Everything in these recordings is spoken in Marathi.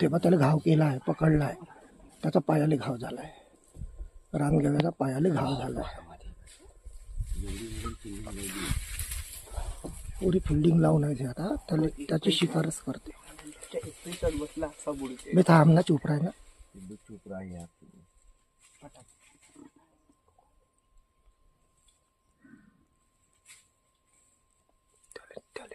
तेव्हा त्याला घाव केला आहे पकडला आहे त्याचा पायाले घाव झाला आहे रानगव्याचा पायाले घाव झाला आहे पुरी फिल्डिंग लावून आहे आता. त्याला त्याची शिफारस करते. मी थांबना चुप राह ना. चुप राहा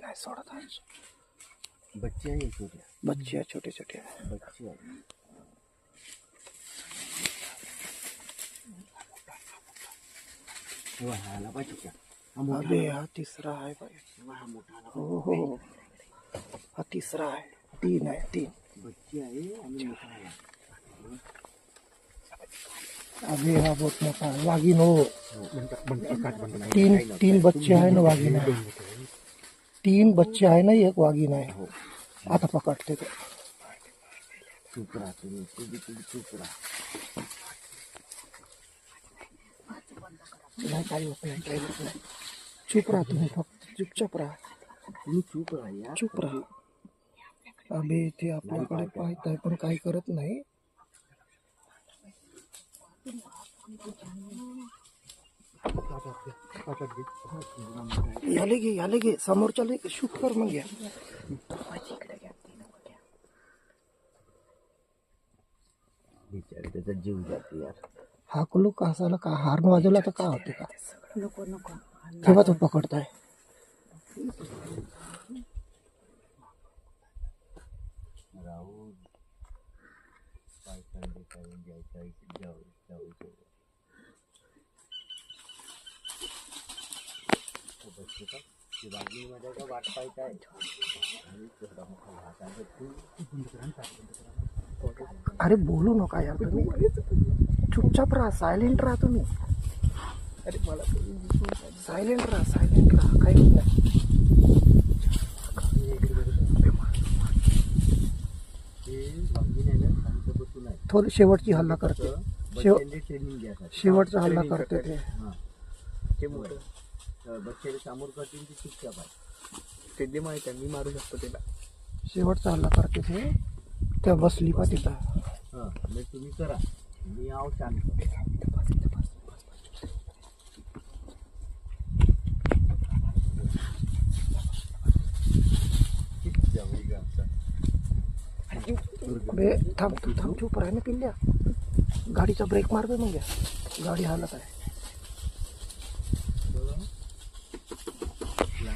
नाही सोडत आहे. बच्चे आहे छोटे बच्चे आहे छोटे छोटे आहे. बच्चे आहे तेव्हा हा आला पाहिजे का हा मोठा अबे हा तिसरा आहे बाई तेव्हा हा मोठा आला हो हो हा तिसरा आहे तीन आहे तीन। बच्चे आहे आणि मोठा आला अबे हा बहुत मोठा आहे वाघीण हो म्हणतात म्हणतात काट म्हणतात तीन तीन बच्चे आहे ना। वाघीण आहे तीन बच्चे आहे ना एक वाघीण आहे. आता पकडते ते. चुप राहा तुम्ही तुम्ही तुम्ही चुप राहा नाही काही होत नाही काही होत नाही चुप राहा तुम्ही फक्त. चुपचाप राहा. तुम्ही चुप राहा चुप राहा. अबे ते आपल्याकडे पाहत आहे पण काही करत नाही. याले घे याले घे समोरच्याला शूट कर मग या बिचारे त्याचा जीव जातो यार। हाकलू का असाला का हार्न वाजवला तर का होते का तेव्हा तो पकडताय राहू काय काय जायचं जाऊ ती बागलीमध्ये का वाट पाहत आहे अरे बोलू नका यार तुम्ही. चुपचाप राहा सायलेंट राहा तुम्ही. अरे मला सायलेंट राहा सायलेंट राहा. काही होत नाही. थोडी शेवटची हल्ला करते. शेवटचा हल्ला करते ते. ते बच्चाला समोर करतील की चुपचाप आहे. ते दे माहीत आहे मी मारू शकतो त्याला. शेवटचा हल्ला करते ते त्या बसली पा तिथं. हां मग तुम्ही करा. मी आहो शांत. थांब तू थांब चुप राह ना पिल्ल्या. गाडीचा ब्रेक मार बे मग या. गाडी हालत आहे ग्लास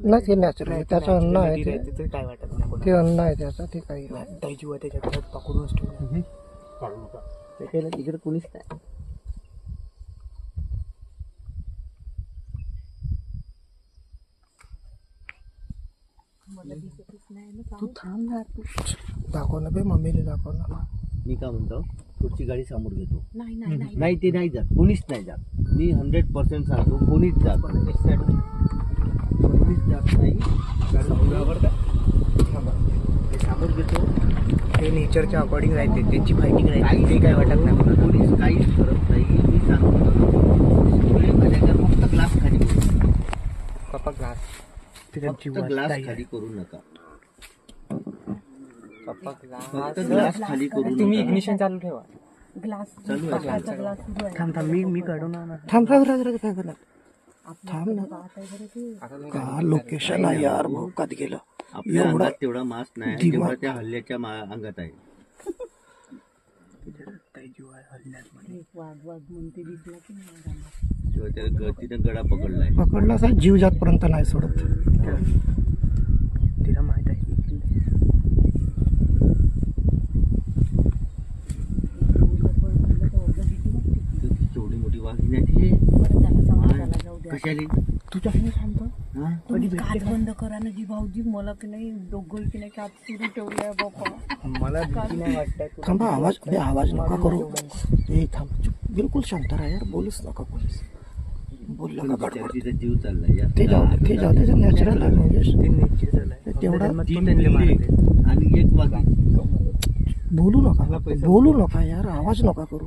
नाही ते नॅचरल आहे. त्याचं अन्न आहे ते. काय वाटत नाही ते अन्न आहे त्याचं ते काही नाही जीवा त्याच्या घरात पकडूनच ठेवला काढू नका त्याच्याला तिकडे कोणीच नाही तू थांब ना तू दाखव ना बे मम्मीला दाखव ना. मी काय म्हणतो पुढची गाडी समोर घेतो. नाही नाही नाही. नाही ते नाही जात. कोणीच नाही जात. मी हंड्रेड पर्सेंट सांगतो कोणीच जात कोणीच जात नाही. ते समोर घेतो. ते नेचरच्या अकॉर्डिंग राहते त्यांची फायटिंग राहते. ते काय वाटत नाही मला. कोणीच काहीच करत नाही. मी सांगतो फक्त ग्लास खाली करू पप्पा ग्लास. ग्लास खाली करू नका. पप्पा ग्लास. ग्लास खाली करू तुम्ही इग्निशन चालू ठेवा. ग्लास. चालू थांब थांब. मी मी काढून थांब थांब. थांब ना. का. लोकेशन आहे यार भाऊ कधी गेलं. आपल्या एवढा- अंगात तेवढा मास्क नाही दिमाग- जेवढा त्या हल्ल्याच्या मा- अंगात आहे. तेव्हा त्या ग- गडा पकडलाय. पकडला असा जीव जातपर्यंत नाही सोडत. तिला माहीत आहे ती केवढी मोठी वाघीण आहे ती. कशाली तुझ्या सांगतो हा? काच बंद करा ना जी भाऊजी मला की नाही दोघं की नाही काच सुरू ठेवले आहे बाबा मला भीती नाही वाटत थांबा आवाज अरे आवाज नका करू. ए थांब चुप. बिलकुल शांत राहा यार बोलूच नका कोणीच. बोललं तिचा जीव चाललाय या. ते जाऊ दे ते जाऊ दे नॅचरल आहे म्हणजे तेवढा. आणि एक वाघीण बोलू नका. बोलू नका यार आवाज नका करू.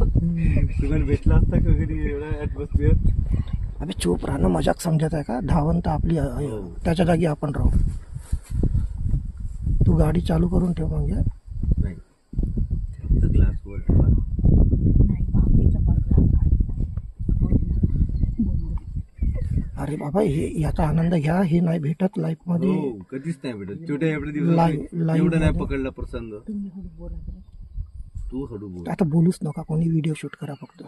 भेटला असता का कधी एवढा ऍटमॉस्फिअर अबे चूप राहणं मजाक समजत आहे का? धावंत आपली आहे. हो. त्याच्या जागी आपण राहू. तू गाडी चालू करून ठेव म्हणजे नाही. फक्त ग्लास वर ठेवा. नाही भाऊजीचा बदला अरे बाबा हे याचा आनंद घ्या. हे नाही भेटत लाईफमध्ये. हो कधीच नाही भेटत. छोट्या एवढ्या लाईव्ह- दिवसात लाईव्ह एवढं नाही मध्ये. पकडला प्रसंग. तुम्ही हळू बोला जरा. तू हळू बोल. आता बोलूच नका कोणी व्हिडिओ शूट करा फक्त.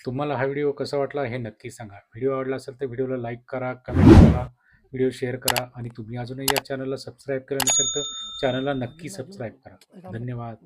तुम्हाला हा व्हिडिओ कसा वाटला हे नक्की सांगा. व्हिडिओ आवडला असेल तर व्हिडिओला लाईक करा कमेंट करा. व्हिडिओ शेअर करा आणि तुम्ही अजूनही या चॅनलला सबस्क्राईब केलं नसेल तर चॅनलला नक्की सबस्क्राईब करा. धन्यवाद.